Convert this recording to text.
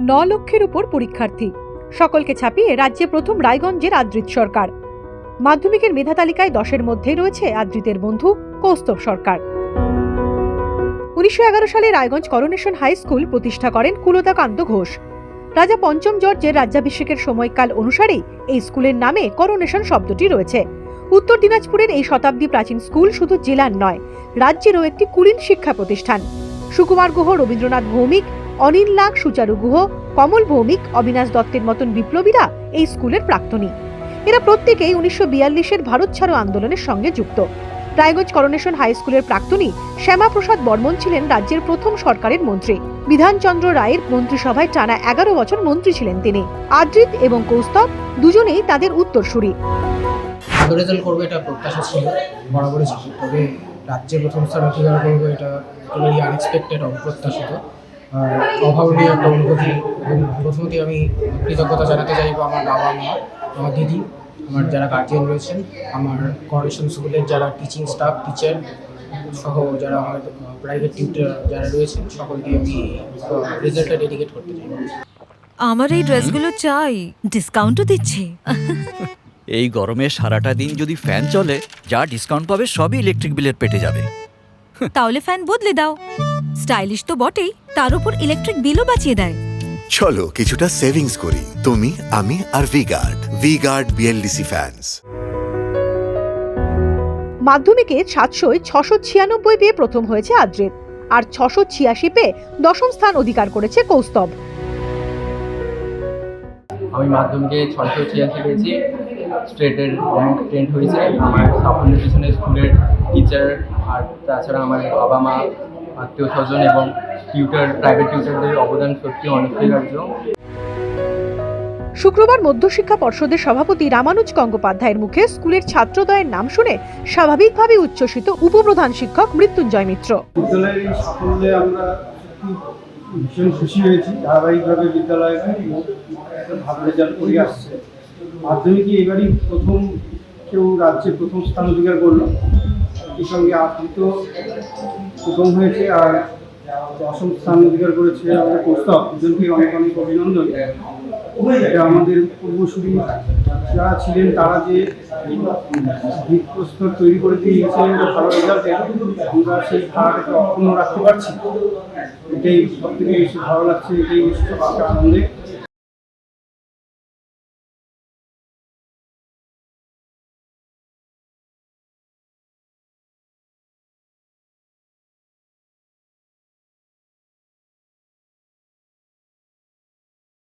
ন লক্ষের উপর পরীক্ষার্থী। সকলকে ছাপিয়ে রাজ্যে প্রথম রায়গঞ্জের আদ্রিত সরকার। মাধ্যমিকের মেধা তালিকায় দশের মধ্যেই রয়েছে আদ্রিতের বন্ধু কৌস্তব সরকার। উনিশশো এগারো সালে রায়গঞ্জ করোনেশন হাই স্কুল প্রতিষ্ঠা করেন কুলতাকান্ত ঘোষ। রাজা পঞ্চম জর্জের রাজ্যাভিষেকের সময়কাল অনুসারেই এই স্কুলের নামে করোনেশন শব্দটি রয়েছে। উত্তর দিনাজপুরের এই শতাব্দী প্রাচীন স্কুল শুধু জেলার নয়, রাজ্যেরও একটি কুলীন শিক্ষা প্রতিষ্ঠান। সুকুমার গুহ, রবীন্দ্রনাথ ভৌমিক অনিল নাগ সুচারু গুহ, কমল ভৌমিক, অবিনাশ দত্তের মতন বিপ্লবীরা এই স্কুলের প্রাক্তনী। এরা প্রত্যেকেই উনিশশো বিয়াল্লিশের ভারত ছাড়ো আন্দোলনের সঙ্গে যুক্ত। রায়গঞ্জ করোনেশন হাই স্কুলের প্রাক্তনী শ্যামাপ্রসাদ বর্মন ছিলেন রাজ্যের প্রথম সরকারের মন্ত্রী। বিধানচন্দ্র রায়ের মন্ত্রিসভায় টানা এগারো বছর মন্ত্রী ছিলেন তিনি। আদ্রিত এবং কৌস্তব দুজনেই তাদের উত্তরসূরি। রেজাল্ট করব এটা প্রত্যাশা ছিল, বরাবরই ছিল। তবে রাজ্যে প্রথম স্থান অধিকার করব এটা একেবারেই আনএক্সপেক্টেড অপ্রত্যাশিত। অভাবনীয় একটা অনুভূতি এবং প্রথমত আমি কৃতজ্ঞতা জানাতে চাইব আমার বাবা মা আমার দিদি আমার যারা গার্জিয়ান রয়েছেন আমার করোনেশন স্কুলের যারা টিচিং স্টাফ টিচার সহ যারা আমার প্রাইভেট টিউটার যারা রয়েছেন সকলকে আমি রেজাল্টটা ডেডিকেট করতে চাই আমার এই ড্রেসগুলো চাই ডিসকাউন্টও দিচ্ছে। এই গরমে সারাটা দিন যদি ফ্যান চলে যা ডিসকাউন্ট পাবে সবই ইলেকট্রিক বিলের পেটে যাবে। তাহলে ফ্যান বদলে দাও। স্টাইলিশ তো বটেই। তার উপর ইলেকট্রিক বিলও বাঁচিয়ে দেয়। চলো কিছুটা সেভিংস করি। তুমি আমি আর ভিগার্ড ভিগার্ড বিএলডিসি ফ্যান্স মাধ্যমিকে সাতশোয় ছশো ছিয়ানব্বই পেয়ে প্রথম হয়েছে আদ্রিত আর ছশো ছিয়াশি পেয়ে দশম স্থান অধিকার করেছে কৌস্তব। আমি মাধ্যমিকে ছয়শো ছিয়াশি পেয়েছি। স্টেটের র্যাঙ্ক টেন্ট হয়েছে। আমার সাফল্যের পিছনে স্কুলের টিচার আর তাছাড়া আমার বাবা মা আত্মীয় স্বজন এবং টিউটার প্রাইভেট টিউটারদের অবদান সত্যি অনস্বীকার্য। শুক্রবার মধ্যশিক্ষা পর্ষদের সভাপতি রামানুজ গঙ্গোপাধ্যায়ের মুখে স্কুলের ছাত্রদয়ের নাম শুনে স্বাভাবিকভাবে উচ্ছ্বসিত উপপ্রধান শিক্ষক মৃত্যুঞ্জয় মিত্র। বিদ্যালয়ের এই সাফল্যে আমরা ভীষণ খুশি হয়েছি। ধারাবাহিকভাবে বিদ্যালয়ে ভালো রেজাল্ট করে আসছে। মাধ্যমিকে এবারই প্রথম কেউ রাজ্যে প্রথম স্থান অধিকার করল। এই সঙ্গে আবৃত প্রথম হয়েছে আর দশম স্থান অধিকার করেছে আমাদের প্রস্তাব দুজনকে অনেক অনেক অভিনন্দন। এটা আমাদের পূর্বসূরি যারা ছিলেন, তারা যে ভিত প্রস্তর তৈরি করে দিয়ে গেছিলেন একটা ভালো রেজাল্টে আমরা সেই ধারাটাকে অক্ষুণ্ণ রাখতে পারছি। এটাই সব থেকে বেশি ভালো লাগছে, এটাই বেশি আনন্দে।